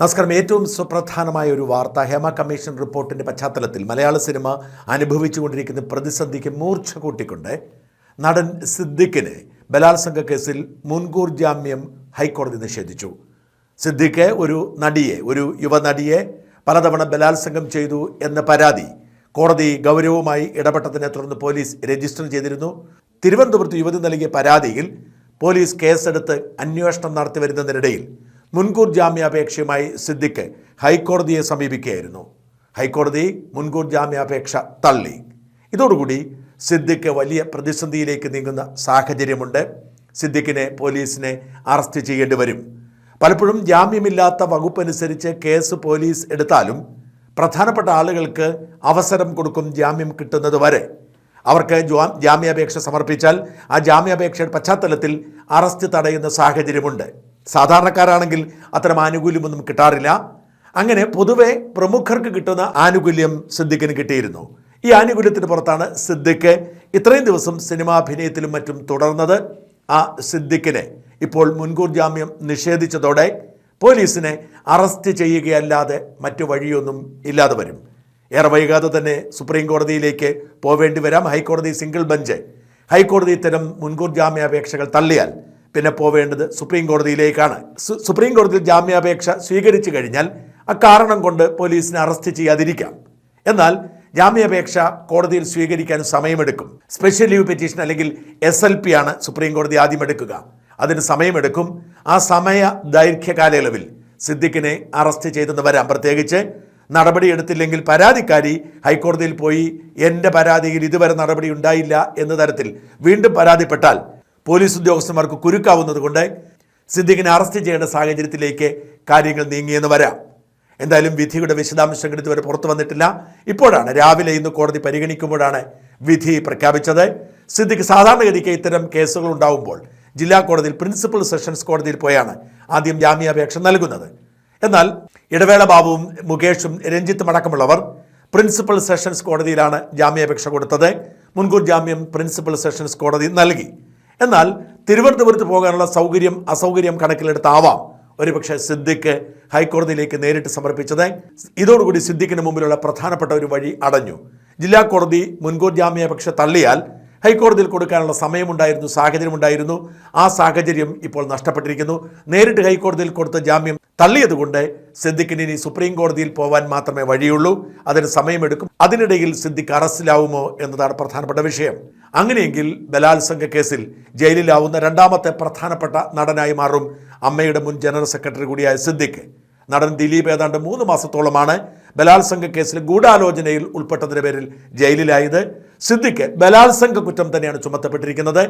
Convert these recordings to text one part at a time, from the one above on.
നമസ്കാരം. ഏറ്റവും സുപ്രധാനമായ ഒരു വാർത്ത ഹേമ കമ്മീഷൻ റിപ്പോർട്ടിന്റെ പശ്ചാത്തലത്തിൽ മലയാള സിനിമ അനുഭവിച്ചുകൊണ്ടിരിക്കുന്ന പ്രതിസന്ധിക്ക് മൂർച്ച കൂട്ടിക്കൊണ്ട് നടൻ സിദ്ദിഖിന് ബലാത്സംഗ കേസിൽ മുൻകൂർ ജാമ്യം ഹൈക്കോടതി നിഷേധിച്ചു. സിദ്ദിഖ് ഒരു നടിയെ ഒരു യുവനടിയെ പലതവണ ബലാത്സംഗം ചെയ്തു എന്ന പരാതി കോടതി ഗൗരവമായി ഇടപെട്ടതിനെ തുടർന്ന് പോലീസ് രജിസ്റ്റർ ചെയ്തിരുന്നു. തിരുവനന്തപുരത്ത് യുവതി നൽകിയ പരാതിയിൽ പോലീസ് കേസെടുത്ത് അന്വേഷണം നടത്തി വരുന്നതിനിടയിൽ മുൻകൂർ ജാമ്യാപേക്ഷയുമായി സിദ്ദിഖ് ഹൈക്കോടതിയെ സമീപിക്കുകയായിരുന്നു. ഹൈക്കോടതി മുൻകൂർ ജാമ്യാപേക്ഷ തള്ളി. ഇതോടുകൂടി സിദ്ദിഖ് വലിയ പ്രതിസന്ധിയിലേക്ക് നീങ്ങുന്ന സാഹചര്യമുണ്ട്. സിദ്ദിഖിനെ പോലീസിനെ അറസ്റ്റ് ചെയ്യേണ്ടി വരും. പലപ്പോഴും ജാമ്യമില്ലാത്ത വകുപ്പനുസരിച്ച് കേസ് പോലീസ് എടുത്താലും പ്രധാനപ്പെട്ട ആളുകൾക്ക് അവസരം കൊടുക്കും ജാമ്യം കിട്ടുന്നത് വരെ. അവർക്ക് ജാമ്യാപേക്ഷ സമർപ്പിച്ചാൽ ആ ജാമ്യാപേക്ഷയുടെ പശ്ചാത്തലത്തിൽ അറസ്റ്റ് തടയുന്ന സാഹചര്യമുണ്ട്. സാധാരണക്കാരാണെങ്കിൽ അത്തരം ആനുകൂല്യമൊന്നും കിട്ടാറില്ല. അങ്ങനെ പൊതുവെ പ്രമുഖർക്ക് കിട്ടുന്ന ആനുകൂല്യം സിദ്ദിഖിന് കിട്ടിയിരുന്നു. ഈ ആനുകൂല്യത്തിന് പുറത്താണ് സിദ്ദിഖ് ഇത്രയും ദിവസം സിനിമാഭിനയത്തിലും മറ്റും തുടർന്നത്. ആ സിദ്ദിഖിനെ ഇപ്പോൾ മുൻകൂർ ജാമ്യം നിഷേധിച്ചതോടെ പോലീസിനെ അറസ്റ്റ് ചെയ്യുകയല്ലാതെ മറ്റു വഴിയൊന്നും ഇല്ലാതെ വരും. ഏറെ വൈകാതെ തന്നെ സുപ്രീം കോടതിയിലേക്ക് പോവേണ്ടി വരാം ഹൈക്കോടതി സിംഗിൾ ബെഞ്ച്. ഹൈക്കോടതി ഇത്തരം മുൻകൂർ ജാമ്യാപേക്ഷകൾ തള്ളിയാൽ പിന്നെ പോവേണ്ടത് സുപ്രീം കോടതിയിലേക്കാണ്. സുപ്രീം കോടതിയിൽ ജാമ്യാപേക്ഷ സ്വീകരിച്ചു കഴിഞ്ഞാൽ അക്കാരണം കൊണ്ട് പോലീസിനെ അറസ്റ്റ് ചെയ്യാതിരിക്കാം. എന്നാൽ ജാമ്യാപേക്ഷ കോടതിയിൽ സ്വീകരിക്കാൻ സമയമെടുക്കും. സ്പെഷ്യൽ ലീവ് പെറ്റീഷൻ അല്ലെങ്കിൽ എസ് എൽ പി ആണ് സുപ്രീം കോടതി ആദ്യം എടുക്കുക. അതിന് സമയമെടുക്കും. ആ സമയ ദൈർഘ്യ കാലയളവിൽ സിദ്ദിഖിനെ അറസ്റ്റ് ചെയ്തെന്ന് വരാം. പ്രത്യേകിച്ച് നടപടിയെടുത്തില്ലെങ്കിൽ പരാതിക്കാരി ഹൈക്കോടതിയിൽ പോയി എന്റെ പരാതിയിൽ ഇതുവരെ നടപടി ഉണ്ടായില്ല എന്ന തരത്തിൽ വീണ്ടും പരാതിപ്പെട്ടാൽ പോലീസ് ഉദ്യോഗസ്ഥന്മാർക്ക് കുരുക്കാവുന്നതുകൊണ്ട് സിദ്ദിഖിനെ അറസ്റ്റ് ചെയ്യേണ്ട സാഹചര്യത്തിലേക്ക് കാര്യങ്ങൾ നീങ്ങിയെന്ന് വരാം. എന്തായാലും വിധിയുടെ വിശദാംശങ്ങൾ ഇതുവരെ പുറത്തു വന്നിട്ടില്ല. ഇപ്പോഴാണ് രാവിലെ ഇന്ന് കോടതി പരിഗണിക്കുമ്പോഴാണ് വിധി പ്രഖ്യാപിച്ചത്. സിദ്ദിഖ് സാധാരണഗതിക്ക് ഇത്തരം കേസുകൾ ഉണ്ടാവുമ്പോൾ ജില്ലാ കോടതിയിൽ പ്രിൻസിപ്പൽ സെഷൻസ് കോടതിയിൽ പോയാണ് ആദ്യം ജാമ്യാപേക്ഷ നൽകുന്നത്. എന്നാൽ ഇടവേള ബാബുവും മുകേഷും രഞ്ജിത്തും അടക്കമുള്ളവർ പ്രിൻസിപ്പൽ സെഷൻസ് കോടതിയിലാണ് ജാമ്യാപേക്ഷ കൊടുത്തത്. മുൻകൂർ ജാമ്യം പ്രിൻസിപ്പൽ സെഷൻസ് കോടതി നൽകി. എന്നാൽ തിരുവനന്തപുരത്ത് പോകാനുള്ള സൗകര്യം അസൗകര്യം കണക്കിലെടുത്താവാം. ഒരുപക്ഷെ സിദ്ദിഖ് ഹൈക്കോടതിയിലേക്ക് നേരിട്ട് സമർപ്പിച്ചത് ഇതോടുകൂടി സിദ്ദിഖിന് മുമ്പിലുള്ള പ്രധാനപ്പെട്ട ഒരു വഴി അടഞ്ഞു. ജില്ലാ കോടതി മുൻകൂർ ജാമ്യാപേക്ഷ തള്ളിയാൽ ഹൈക്കോടതിയിൽ കൊടുക്കാനുള്ള സമയമുണ്ടായിരുന്നു സാഹചര്യമുണ്ടായിരുന്നു. ആ സാഹചര്യം ഇപ്പോൾ നഷ്ടപ്പെട്ടിരിക്കുന്നു. നേരിട്ട് ഹൈക്കോടതിയിൽ കൊടുത്ത ജാമ്യം തള്ളിയതുകൊണ്ട് സിദ്ദിഖിന് ഇനി സുപ്രീം കോടതിയിൽ പോവാൻ മാത്രമേ വഴിയുള്ളൂ. അതിന് സമയമെടുക്കും. അതിനിടയിൽ സിദ്ദിഖ് അറസ്റ്റിലാവുമോ എന്നതാണ് പ്രധാനപ്പെട്ട വിഷയം. അങ്ങനെയെങ്കിൽ ബലാത്സംഗ കേസിൽ ജയിലിലാവുന്ന രണ്ടാമത്തെ പ്രധാനപ്പെട്ട നടനായി മാറും അമ്മയുടെ മുൻ ജനറൽ സെക്രട്ടറി കൂടിയായ സിദ്ദിഖ്. നടൻ ദിലീപ് ഏതാണ്ട് മൂന്ന് മാസത്തോളമാണ് ബലാത്സംഗ കേസിൽ ഗൂഢാലോചനയിൽ ഉൾപ്പെട്ടതിന്റെ പേരിൽ ജയിലിലായത് സിദ്ദിഖ്. ബലാത്സംഗ കുറ്റം തന്നെയാണ് ചുമത്തപ്പെട്ടിരിക്കുന്നത്.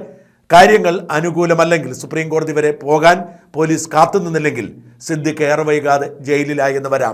കാര്യങ്ങൾ അനുകൂലമല്ലെങ്കിൽ സുപ്രീം കോടതി വരെ പോകാൻ പോലീസ് കാത്തുനിന്നില്ലെങ്കിൽ സിദ്ദിഖ് ഏറെ വൈകാതെ ജയിലിലായി എന്ന് വരാം.